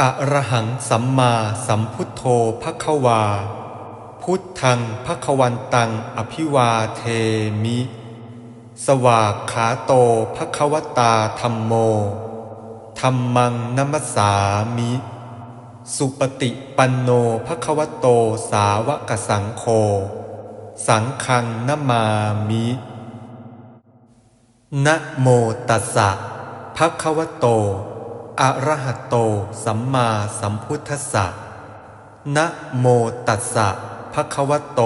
อะระหังสัมมาสัมพุทโธภควา พุทธังภควันตังอภิวาเทมิ สวากขาโตภควตาธรรมโมธรรมังนัมสสามิ สุปฏิปันโนภควโตสาวกสังโฆสังฆังนมามินะโมตัสสะภควโต อะระหะโต สัมมาสัมพุทธัสสะนะโมตัสสะภะคะวะโต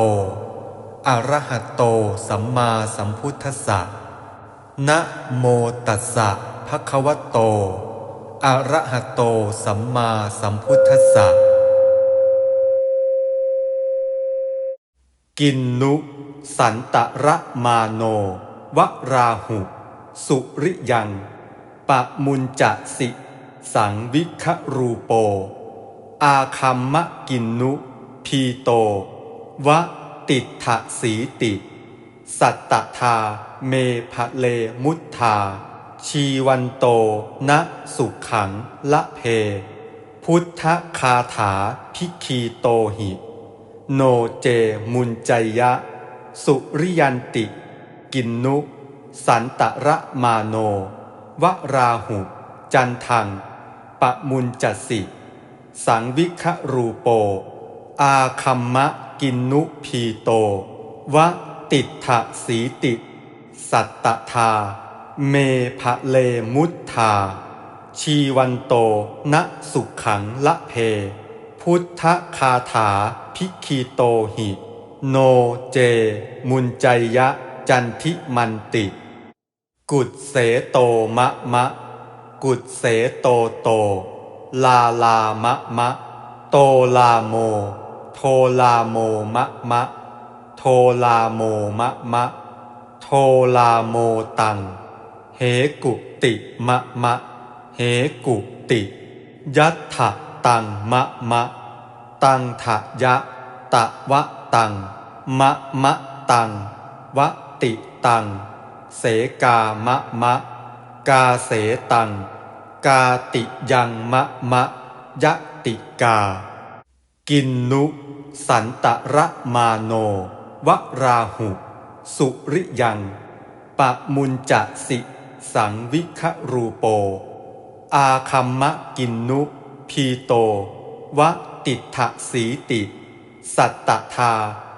อะระหะโต สัมมาสัมพุทธัสสะนะโมตัสสะภะคะวะโตอะระหะโต สัมมาสัมพุทธัสสะ กินนุ สันตระมาโน วราหุ สุริยังปะมุญจะสิ สังวิครูโป อาคัมมะกินนุ พีโต วะติถสีติ สัตตทาเมภะเลมุทธา ชีวันโตนะสุขขังละเพ พุทธคาถาพิคีโตหิ โนเจมุญใจยะ สุริยันติ กินนุ สันตระมาโน วราหุ จันทัง ปะมุญจสิ สังวิครูโป อาคัมมะกินนุพีโต วะติถะสีติ สัตตทา เมภะเลมุทธา ชีวันโตนะสุขขังละเพ พุทธคาถาพิคีโตหิ โนเจ มุญใจยะจันทิมันติ กุดเสโตมะมะ กุดเสโตโต ลาลามะมะ โตลาโม โทลาโมมะมะ โทลาโมมะมะ โทลาโมตัง เหกุติมะมะ เหกุติ ยัตถะตังมะมะ ตังถะยะ ตะวะตัง มะมะตัง วะติตัง เสกามะมะ กาเสตัง กาติยังมะมะยะติกา กินนุ สันตระมาโน วราหุ สุริยังปะมุญจะสิ สังวิครูโป อาคัมมะกินนุ พีโต วติถะสีติ สัตตทา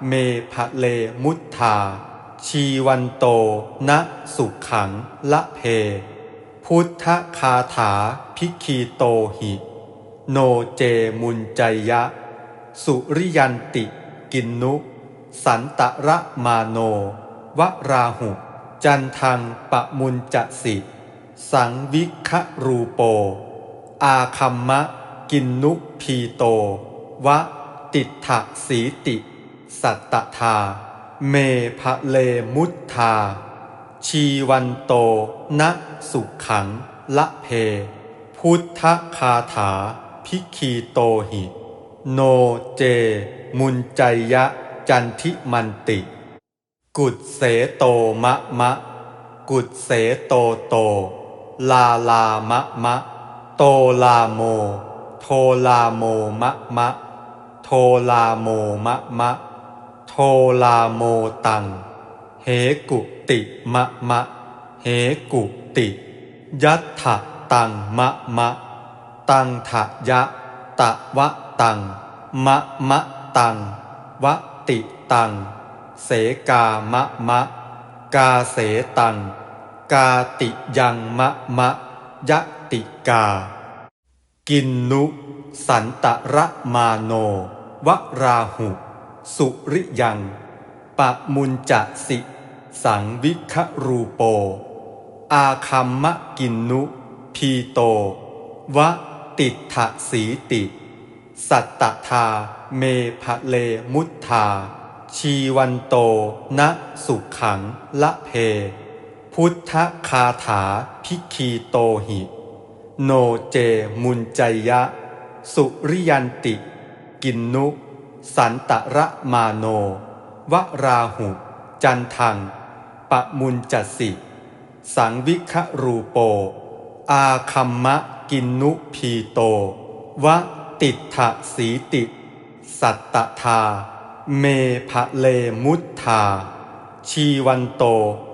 เมภะเลมุทธาชีวันโต นะสุขขังละเพ พุทธคาถาพิคีโตหิ โนเจมุญใจยะ สุริยันติ กินนุ สันตระมาโน วราหุ จันทังปะมุญจะสิ สังวิครูโป อาคัมมะ กินนุพีโต วะ ติถะสีติ สัตตทา เมภะเลมุทธา ชีวันโตนะสุขขัง ละเพ พุทธคาถา พิคีโตหิ โนเจ มุญใจยะ จันทิมันติ กุดเสโตมะมะ กุดเสโตโต ลาลามะมะ โตลาโม โทลาโมมะมะ โทลาโมมะมะ โทลาโมตัง เหกุติมะมะ เหกุติ ยัตถะตังมะมะ ตังถะยะ ตะวะตัง มะมะตัง วะติตัง เสกามะมะ กาเสตัง กาติยังมะมะ ยะติกา กินนุ สันตระมาโน วราหุ สุริยังปะมุญจะสิ สังวิครูโป อาคัมมะกินนุ พีโต วะติถะสีติ สัตตทาเมภะเลมุทธา ชีวันโต นะสุขขังละเพ พุทธคาถาพิคีโตหิ โนเจมุญใจยะ สุริยันติ กินนุ สันตระมาโน วราหุ จันทัง ปะมุญจสิ สังวิครูโป อาคัมมะกินนุพีโต วะติถะสีติ สัตตทา เมภะเลมุทธา ชีวันโต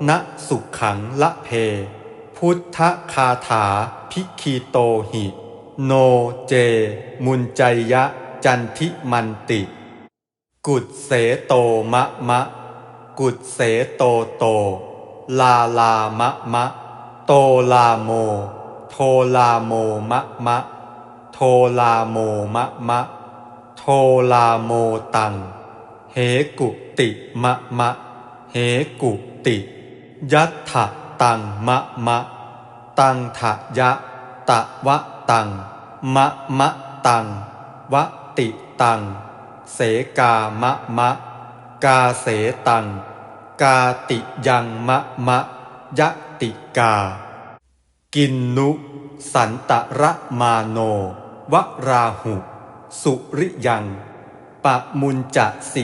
ณสุขขังละเพ พุทธคาถาพิคีโตหิ โนเจ มุนใจยะจันทิมันติ กุดเสโตมะมะ กุดเสโตโต ลาลามะมะ โตลาโม โทลาโมมะมะ โทลาโมมะมะ โทลาโมตัง เหกุติมะมะ เหกุติ ยัตถะตังมะมะ ตังทะยะ ตะวะตัง มะมะตัง วะติตัง เสกามะมะ กาเสตัง กาติยังมะมะยะติกา กินนุ สันตระมาโน วราหุ สุริยังปะมุญจะสิ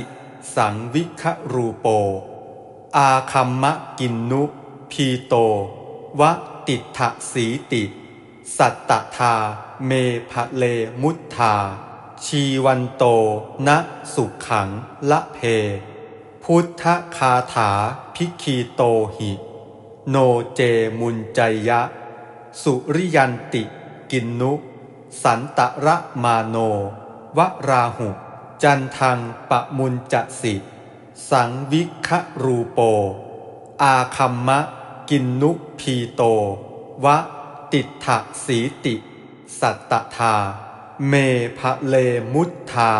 สังวิครูโป อาคัมมะกินนุ พีโตวะติถะสีติ สัตตทาเมภะเลมุทธาชีวันโตณสุขขังละเพ พุทธคาถาพิคีโตหิ โนเจมุนใจยะ สุริยันติ กินนุ สันตระมาโน วราหุ จันทังปะมุนจะสิ สังวิครูโป อาคัมมะ กินนุพีโต วะ ติถะสีติ สัตตทา เมภะเลมุทธา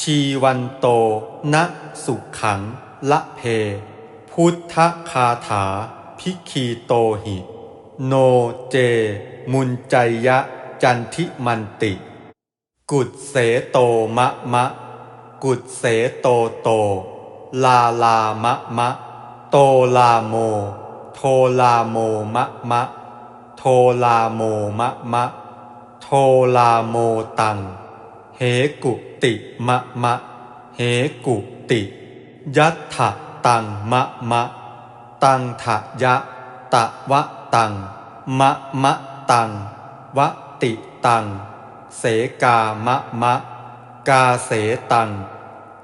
ชีวันโตณสุขขังละเพ พุทธคาถาพิคีโตหิ โนเจ มุนใจยะจันทิมันติ กุดเสโตมะมะ กุดเสโตโต ลาลามะมะ โตลาโม โทลาโมมะมะ โทลาโมมะมะ โทลาโมตัง เหกุติมะมะ เหกุติ ยัตถะตังมะมะ ตังทะยะ ตะวะตัง มะมะตัง วะติตัง เสกามะมะ กาเสตัง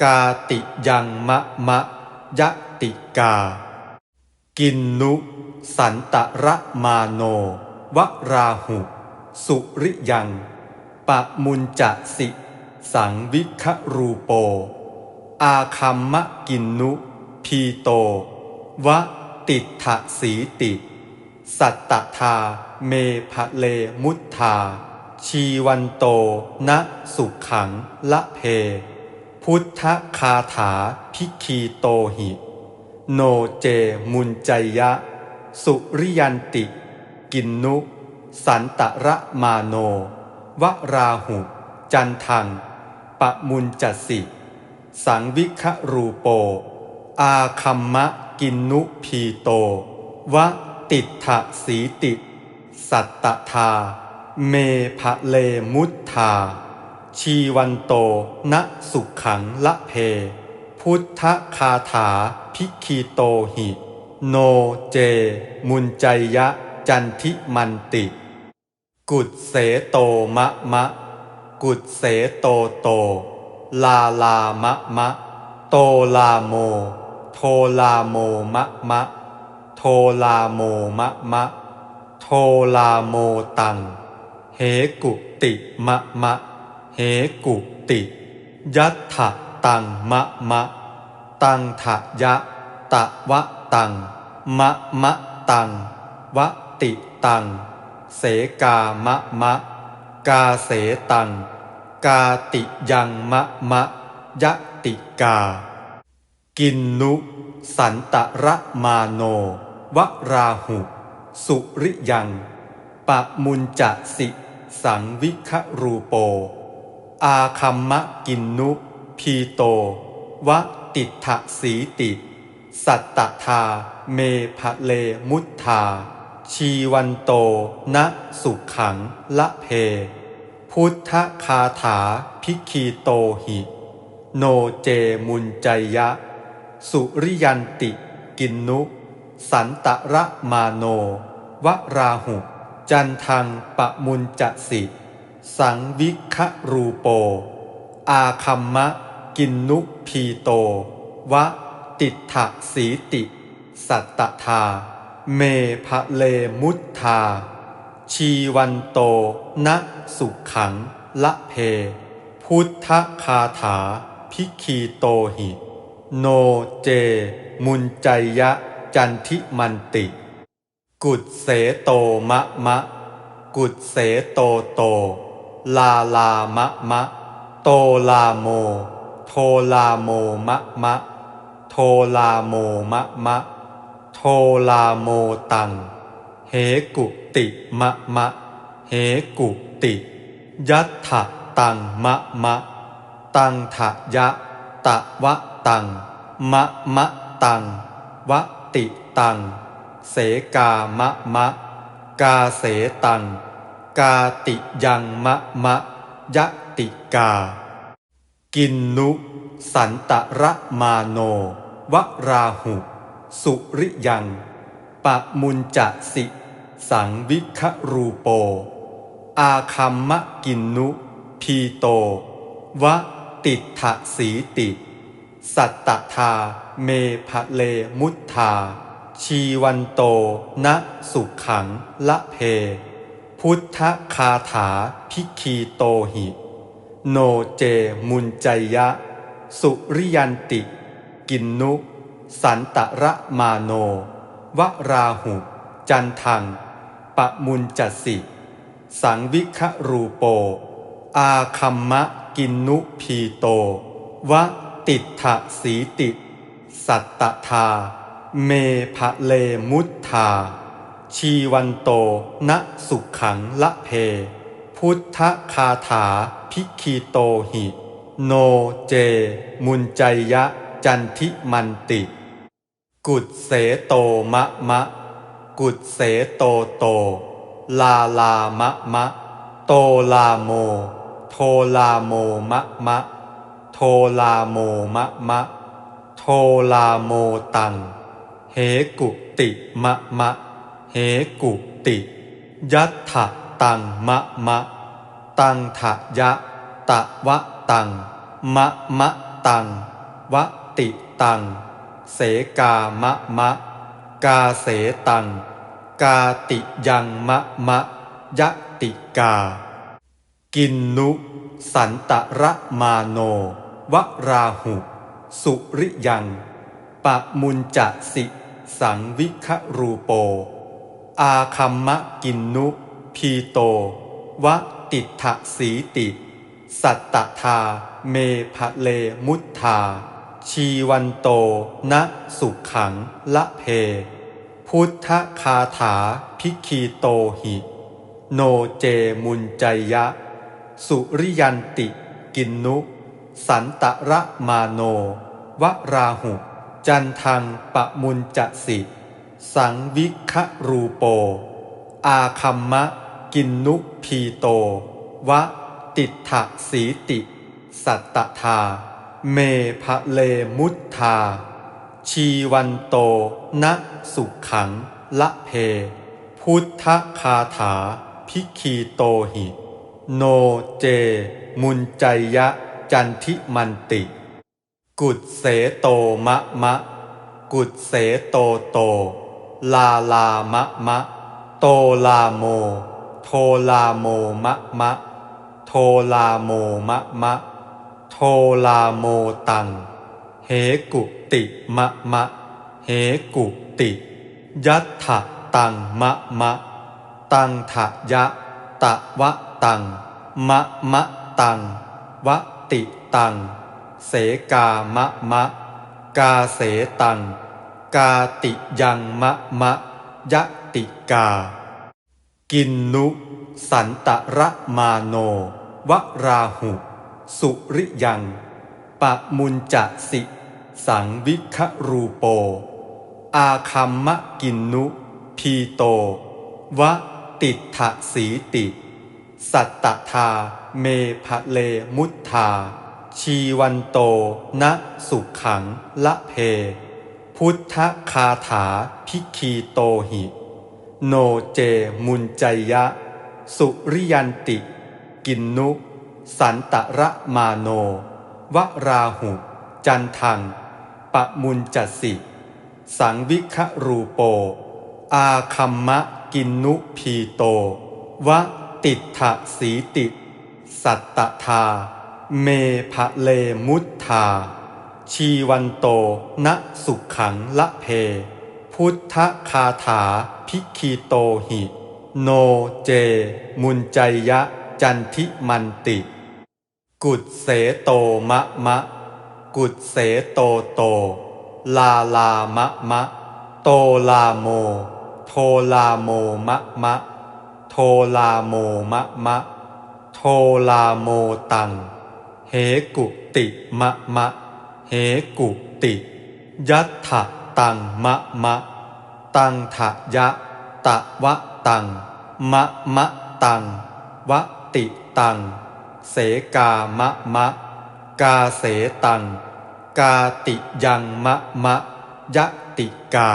กาติยังมะมะ ยะติกา กินนุ สันตระมาโน วราหุ สุริยัง ปะมุญจะสิ สังวิครูโป อาคัมมะกินนุ พีโต วะติถสีติ สัตตทาเมภะเลมุทธา ชีวันโตณสุขขังละเพ พุทธคาถาพิคีโตหิ โนเจมุนใจยะ สุริยันติ กินนุ สันตระมาโน วราหุ จันทัง ปะมุนจัสิ สังวิครูโป อาคัมมะกินนุพีโต วะติถะสีติ สัตตทา เมภะเลมุทธา ชีวันโต ณสุขขังละเพ พุทธคาถาพิคีโตหิ โนเจ มุนใจยะ จันทิมันติ กุดเสโตมะมะ กุดเสโตโต ลาลามะมะ โตลาโม โทลาโมมะมะ โทลาโมมะมะ โทลาโมตัง เหกุติมะมะ เหกุติ ยัตถะตังมะมะ ตังทะยะ ตะวะตัง มะมะตัง วะติตัง เสกามะมะ กาเสตัง กาติยังมะมะยะติกา กินนุ สันตระมาโน วราหุ สุริยัง ปะมุญจะสิ สังวิครูโป อาคัมมะกินนุ พีโตวะติถะสีติ สัตตทา เมภะเลมุทธา ชีวันโตณสุขขังละเพ พุทธคาถาพิคีโตหิ โนเจมุนใจยะ สุริยันติ กินนุ สันตระมาโน วราหุ จันทังปะมุญจะสิ สังวิคะรูโป อาคัมมะ กินนุพีโต วะติถะสีติ สัตตทา เมภะเลมุทธา ชีวันโตนะสุขขังละเพ พุทธคาถาพิคีโตหิ โนเจ มุนใจยะจันทิมันติ กุดเสโตมะมะ กุดเสโตโต ลาลามะมะ โตลาโม โทลาโมมะมะ โทลาโมมะมะ โทลาโมตัง เหกุติมะมะ เหกุติ ยัตถะตังมะมะ ตังทะยะ ตะวะตัง มะมะตัง วะติตัง เสกามะมะ กาเสตัง กาติยังมะมะ ยะติกา กินนุ สันตระมาโน วราหุ สุริยัง ปะมุญจะสิ สังวิครูโป อาคัมมะกินนุ พีโต วะติถสีติ สัตตทาเมภะเลมุทธา ชีวันโตนะสุขขังละเพ พุทธคาถาพิคีโตหิ โนเจมุนใจยะ สุริยันติ กินนุ สันตระมาโน วราหุ จันทัง ปะมุนจัสิ สังวิครูโป อาคัมมะกินนุพีโต วติถะสีติ สัตตทา เมภะเลมุทธา ชีวันโตนสุขขังละเพ พุทธคาถาพิคีโตหิ โนเจ มุนใจยะจันทิมันติ กุดเสโตมะมะ กุดเสโตโต ลาลามะมะ โตลาโม โทลาโมมะมะ โทลาโมมะมะ โทลาโมตัง เหกุติมะมะ เหกุติ ยัตถะตังมะมะ ตังทะยะ ตะวะตัง มะมะตัง วะติตัง เสกามะมะ กาเสตัง กาติยังมะมะยะติกา กินนุ สันตระมาโน วราหุ สุริยังปะมุญจะสิ สังวิครูโป อาคัมมะกินนุ พีโตวะติถะสีติ สัตตทาเมภะเลมุทธา ชีวันโตนะสุขขังละเพ พุทธคาถาพิคีโตหิ โนเจมุนใจยะ สุริยันติกินนุ สันตระมาโน วราหุ จันทังปะมุญจะสิ สังวิครูโป อาคัมมะกินนุพีโต วะติถะสีติ สัตตทา เมภะเลมุทธา ชีวันโตนะสุขขังละเพ พุทธคาถาพิคีโตหิ โนเจ มุนใจยะจันทิมันติ กุดเสโตมะมะ กุดเสโตโต ลาลามะมะ โตลาโม โทลาโมมะมะ โทลาโมมะมะ ลาโมตัง เหกุติมะมะ เหกุติ ยัตถะตังมะมะ ตังทะยะ ตะวะตัง มะมะตัง วะติตัง เสกามะมะ กาเสตัง กาติยังมะมะ ยะติกา กินนุ สันตระมาโน วราหุ สุริยังปะมุญจะสิ สังวิครูโป อาคัมมะกินนุพีโต วะติถะสีติ สัตตทาเมภะเลมุทธา ชีวันโตนะสุขขังละเพ พุทธคาถาพิคีโตหิ โนเจมุนใจยะ สุริยันติ กินนุ สันตระมาโน วราหุ จันทัง ปะมุญจัสิ สังวิครูโป อาคัมมะกินนุพีโต วติถะสีติสัตตทา เมภะเลมุทธา ชีวันโตนะสุขขังละเพ พุทธคาถาพิคีโตหิ โนเจ มุนใจยะ จันทิมันติ กุดเสโตมะมะ กุดเสโตโต ลาลามะมะ โตลาโม โทลาโมมะมะ โทลาโมมะมะ โทลาโมตัง เหกุติมะมะ เหกุติ ยัตถะตังมะมะ ตังทะยะ ตะวะตัง มะมะตัง วะติตัง เสกามะมะ กาเสตัง กาติยังมะมะยะติกา